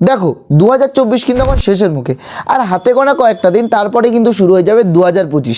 দেখো দু হাজার চব্বিশ কিন্তু আমার শেষের মুখে। আর হাতে গোনা কয়েকটা দিন, তারপরে কিন্তু শুরু হয়ে যাবে দু হাজার পঁচিশ।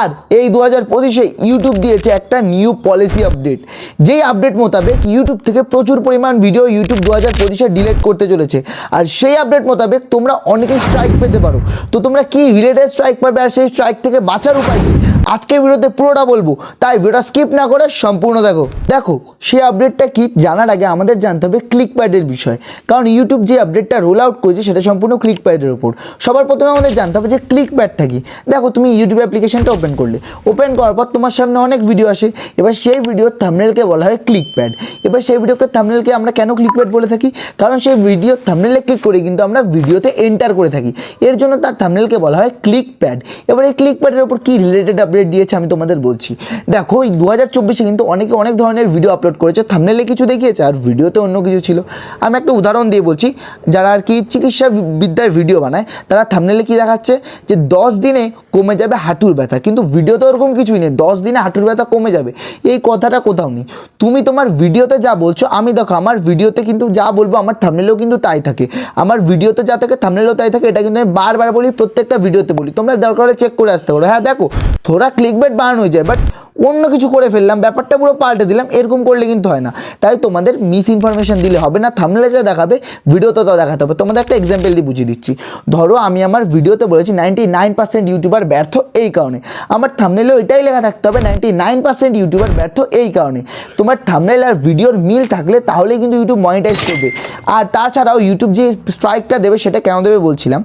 আর এই দু হাজার পঁচিশে ইউটিউব দিয়েছে একটা নিউ পলিসি আপডেট যেই আপডেট মোতাবেক ইউটিউব থেকে প্রচুর পরিমাণ ভিডিও ইউটিউব দু হাজার পঁচিশে ডিলেট করতে চলেছে। আর সেই আপডেট মোতাবেক তোমরা অনেকেই স্ট্রাইক পেতে পারো। তো তোমরা কি রিলেটেড স্ট্রাইক পাবে আর সেই স্ট্রাইক থেকে বাঁচার উপায় কি? আজকে ভিডিওতে পুরোটা বলব। তাই ভিডিওটা স্কিপ না করে সম্পূর্ণ দেখো। দেখো, সেই আপডেটটা কি জানার আগে আমাদের জানতে হবে ক্লিক প্যাডের বিষয়। কারণ ইউটিউব যে আপডেটটা রোল আউট করেছে, সেটা সম্পূর্ণ ক্লিক প্যাডের উপর। সবার প্রথমে আমাদের জানতে হবে যে ক্লিক প্যাডটা কি। দেখো, তুমি ইউটিউব অ্যাপ্লিকেশনটা ওপেন করলে। ওপেন করার পর তোমার সামনে অনেক ভিডিও আসে। এবার সেই ভিডিওর থামনেলকে বলা হয় ক্লিক প্যাড এবার সেই ভিডিওকে থামনেলকে আমরা কেন ক্লিক প্যাড বলে থাকি? কারণ সেই ভিডিও থামনেলে ক্লিক করে কিন্তু আমরা ভিডিওতে এন্টার করে থাকি। এর জন্য তার থামনেলকে বলা হয় ক্লিক প্যাড এবার এই ক্লিক প্যাডের উপর কী রিলেটেড আপডেট দিয়েছে, আমি তোমাদের বলছি। দেখো, এই দু হাজার চব্বিশে কিন্তু অনেকে অনেক ধরনের ভিডিও আপলোড করেছে থামনেলে কিছু দেখিয়েছে, আর ভিডিওতে অন্য কিছু ছিল। আমি একটা উদাহরণ দিয়ে বলছি, যারা আর কি চিকিৎসা বিদ্যায় ভিডিও বানায়, তারা থামনেলে কি দেখাচ্ছে? যে দশ দিনে কমে যাবে হাঁটুর ব্যথা, কিন্তু ভিডিওতে ওরকম কিছুই নেই, দশ দিনে হাঁটুর ব্যথা কমে যাবে। এই কথাটা কোথাও নেই। তুমি তোমার ভিডিওতে যা বলছো, আমি দেখো, আমার ভিডিওতে কিন্তু যা বলব, আমার থামনেলেও কিন্তু তাই থাকে। আমার ভিডিওতে যা থাকে থামনেলেও তাই থাকে, এটা কিন্তু আমি বারবার বলি, প্রত্যেকটা ভিডিওতে বলি। তোমরা দরকার চেক করে আসতে পারো। হ্যাঁ দেখো থোড়া ক্লিক বেট বাড়ানো হয়ে যায় বাট অন্য কিছু করে ফেললাম, ব্যাপারটা পুরো পাল্টে দিলাম, এরকম করলে কিন্তু হয় না। তাই তোমাদের মিস ইনফরমেশন দিলে হবে না থামলে যা দেখাবে ভিডিওতে তো দেখাতে হবে। তোমাদের একটা এক্সাম্পল দিয়ে বুঝিয়ে দিচ্ছি। ধরো আমি আমার ভিডিওতে বলেছি নাইনটি নাইন পার্সেন্ট ইউটিউবার ব্যর্থ এই কারণে। আমার থামনেলেও এটাই লেখা থাকতে হবে নাইনটি নাইন পার্সেন্ট ইউটিউবার ব্যর্থ এই কারণে। তোমার থামনেল আর ভিডিওর মিল থাকলে তাহলে কিন্তু ইউটিউব মনিটাইজ করবে। আর তাছাড়াও ইউটিউব যে স্ট্রাইকটা দেবে সেটা কেন দেবে বলছিলাম?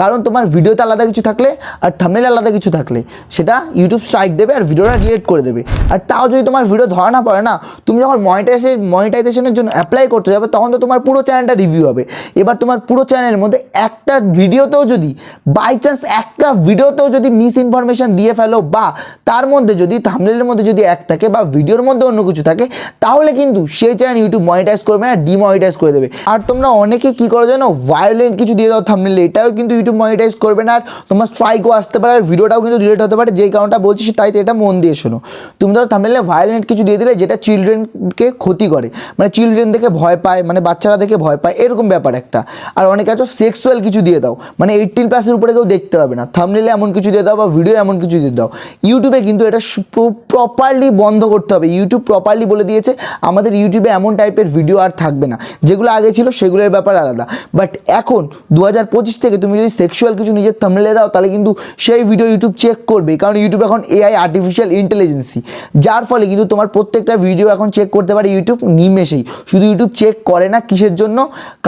কারণ তোমার ভিডিওতে আলাদা কিছু থাকলে আর থামনেল আলাদা কিছু থাকলে, সেটা ইউটিউব স্ট্রাইক দেবে আর ভিডিওটা ডিলিট করে দেবে। আর তাও যদি তোমার ভিডিও ধরা না পড়ে না, তুমি যখন মনিটাইজে মনিটাইজেশনের জন্য অ্যাপ্লাই করতে যাবে, তখন তো তোমার পুরো চ্যানেলটা রিভিউ হবে। এবার তোমার পুরো চ্যানেলের মধ্যে একটা ভিডিওতেও যদি বাই চান্স একটা ভিডিওতেও যদি মিস ইনফরমেশন দিয়ে ফেলো, বা তার মধ্যে যদি থামনেলের মধ্যে যদি এক থাকে, বা ভিডিওর মধ্যে অন্য কিছু থাকে, তাহলে কিন্তু সেই চ্যানেল ইউটিউব মনিটাইজ করবে না ডিমনিটাইজ করে দেবে। আর তোমরা অনেকে কী করো জানো ভায়োলেন্ট কিছু দিয়ে দাও থামনেলে এটাও কিন্তু ইউটিউব মনিটাইজ করবে না, আর তোমার স্ট্রাইকও আসতে পারে, আর ভিডিওটাও কিন্তু ডিলিট হতে পারে, যেই কারণটা বলছি তাই তো এটা মন দিয়ে শোনো। তুমি ধরো থামনেলে ভায়োলেন্ট কিছু দিয়ে দিলে যেটা চিলড্রেনকে ক্ষতি করে। মানে চিলড্রেন দেখে ভয় পায় মানে বাচ্চারা দেখে ভয় পায়, এরকম ব্যাপার একটা। আর অনেকে আছো সেক্সুয়াল কিছু দিয়ে দাও। মানে এইটিন প্লাসের উপরে কেউ দেখতে পাবে না। থামনেলে এমন কিছু দিয়ে দাও বা ভিডিও এমন কিছু দিয়ে দাও। ইউটিউবে কিন্তু এটা প্রপারলি বন্ধ করতে হবে। ইউটিউব প্রপারলি বলে দিয়েছে, আমাদের ইউটিউবে এমন টাইপের ভিডিও আর থাকবে না। যেগুলো আগে ছিল, সেগুলোর ব্যাপার আলাদা। বাট এখন দু হাজার পঁচিশ থেকে তুমি যদি সেক্সুয়াল কিছু নিজের থামনেলে দাও, তাহলে কিন্তু সেই ভিডিও ইউটিউব চেক করবে কারণ ইউটিউব এখন এআই আর্টিফিশিয়াল ইন্টেলিজেন্সি যার ফলে কিন্তু তোমার প্রত্যেকটা ভিডিও এখন চেক করতে পারে ইউটিউব নিমেষেই। শুধু ইউটিউব চেক করে না কিসের জন্য?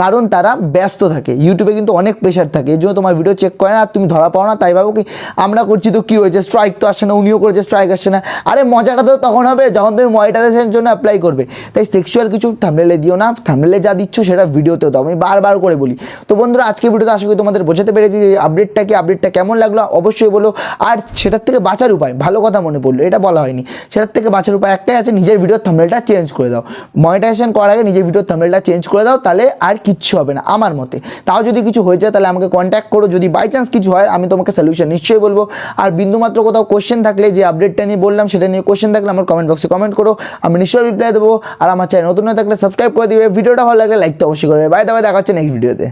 কারণ তারা ব্যস্ত থাকে। ইউটিউবে কিন্তু অনেক প্রেশার থাকে। এর জন্য তোমার ভিডিও চেক করে না, আর তুমি ধরা পাও না। তাই ভাবো কি, আমরা করছি তো কী হয়েছে? স্ট্রাইক তো আসছে না, উনিও করেছে স্ট্রাইক আসছে না। আরে মজাটা তো তখন হবে যখন তুমি মনিটাইজেশনের জন্য অ্যাপ্লাই করবে। তাই সেক্সুয়াল কিছু থামনেলে দিও না। থামনেলে যা দিচ্ছ সেটা ভিডিওতেও দাও। আমি বারবার করে বলি। তো বন্ধুরা আজকে ভিডিওতে আশা করি তোমাদের বোঝাতে পেরেছি যে আপডেটটা কি আপডেটটা কেমন লাগল? অবশ্যই বলো। আর সেটার থেকে বাঁচার উপায়, ভালো কথা মনে পড়ল। এটা বলা হয়নি। সেটার থেকে বাঁচার উপায় একটাই আছে, নিজের ভিডিওর থামনেলটা চেঞ্জ করে দাও। মনিটাইজেশন করার আগে নিজের ভিডিওর থামনেলটা চেঞ্জ করে দাও, তাহলে আর কিচ্ছু হবে না, আমার মতে। তাও যদি কিছু হয়ে যায়, তাহলে আমাকে কন্ট্যাক্ট করো। যদি বাই চান্স কিছু হয়, আমি তোমাকে সলিউশন নিশ্চয়ই বলব। আর বিন্দুমাত্র কোথাও কোশ্চেন থাকলে, যে আপডেটটা নিয়ে বললাম, সেটা নিয়ে কোশ্চেন থাকলে আমার কমেন্ট বক্সে কমেন্ট করো। আমি নিশ্চয়ই রিপ্লাই দেবো। আর আমার চ্যানেল নতুন হয়ে থাকলে সাবস্ক্রাইব করে দিবে। ভিডিওটা ভালো লাগলে লাইক তো অবশ্যই করবে বাই দেখা হচ্ছে নেক্সট ভিডিওতে